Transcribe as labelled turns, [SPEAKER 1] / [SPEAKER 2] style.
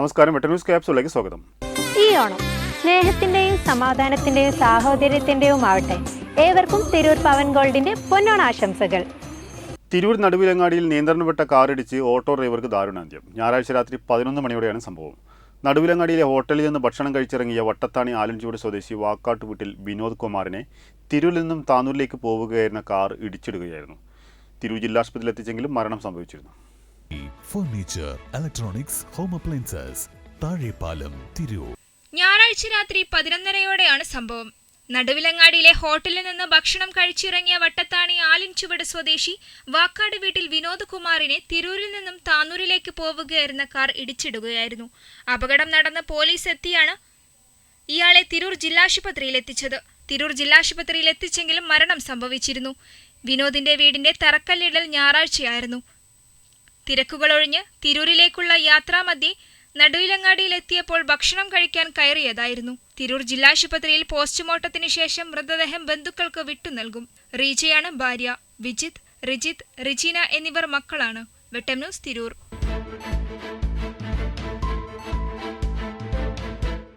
[SPEAKER 1] നമസ്കാരം വെട്ട ന്യൂസ് ക്യാപ്സിലേക്ക് സ്വാഗതം.
[SPEAKER 2] ഈ ഓണം സ്നേഹത്തിന്റെയും സമാധാനത്തിന്റെയും സാഹോദര്യത്തിന്റെയും ആവട്ടെ. ഏവർക്കും തിരൂർ പവൻ ഗോൾഡിന്റെ പൊന്നോണ ആശംസകൾ.
[SPEAKER 1] തിരൂർ നടുവിലങ്ങാടിയിൽ നിയന്ത്രണം വിട്ട കാറിടിച്ച് ഓട്ടോ ഡ്രൈവർക്ക് ദാരുണാന്ത്യം. ഞായറാഴ്ച രാത്രി പതിനൊന്ന് മണിയോടെയാണ് സംഭവം. നടുവിലങ്ങാടിയിലെ ഹോട്ടലിൽ നിന്ന് ഭക്ഷണം കഴിച്ചിറങ്ങിയ വട്ടത്താണി ആലഞ്ചുവട് സ്വദേശി വാക്കാട്ട് വീട്ടിൽ വിനോദ് കുമാറിനെ തിരൂരിൽ നിന്നും താനൂരിലേക്ക് പോവുകയായിരുന്ന കാർ ഇടിച്ചിടുകയായിരുന്നു. തിരൂർ ജില്ലാ ആശുപത്രിയിൽ എത്തിച്ചെങ്കിലും മരണം സംഭവിച്ചിരുന്നു.
[SPEAKER 3] Furniture electronics home appliances Thazhepalam Tirur.
[SPEAKER 4] ഞായറാഴ്ച രാത്രി പതിനൊന്നരയോടെയാണ് സംഭവം. നടുവിലങ്ങാടിയിലെ ഹോട്ടലിൽ നിന്ന് ഭക്ഷണം കഴിച്ചിറങ്ങിയ വട്ടത്താണി ആലിൻ ചുവട് സ്വദേശി വാക്കാട് വീട്ടിൽ വിനോദ് കുമാറിനെ തിരൂരിൽ നിന്നും താനൂരിലേക്ക് പോവുകയായിരുന്ന കാർ ഇടിച്ചിടുകയായിരുന്നു. അപകടം നടന്ന് പോലീസ് എത്തിയാണ് ഇയാളെ തിരൂർ ജില്ലാശുപത്രിയിൽ എത്തിച്ചത്. തിരൂർ ജില്ലാശുപത്രിയിൽ എത്തിച്ചെങ്കിലും മരണം സംഭവിച്ചിരുന്നു. വിനോദിന്റെ വീടിന്റെ തറക്കല്ലിടൽ ഞായറാഴ്ചയായിരുന്നു. തിരക്കുകളൊഴിഞ്ഞ് തിരൂരിലേക്കുള്ള യാത്രാമധ്യേ നടുവിലങ്ങാടിയിലെത്തിയപ്പോൾ ഭക്ഷണം കഴിക്കാൻ കയറിയതായിരുന്നു. തിരൂർ ജില്ലാശുപത്രിയിൽ പോസ്റ്റ്മോർട്ടത്തിന് ശേഷം മൃതദേഹം ബന്ധുക്കൾക്ക് വിട്ടു നൽകും. റീജയാണ് ഭാര്യ. വിജിത് റിജിത് റിജീന എന്നിവർ മക്കളാണ്. വെട്ടം ന്യൂസ് തിരൂർ.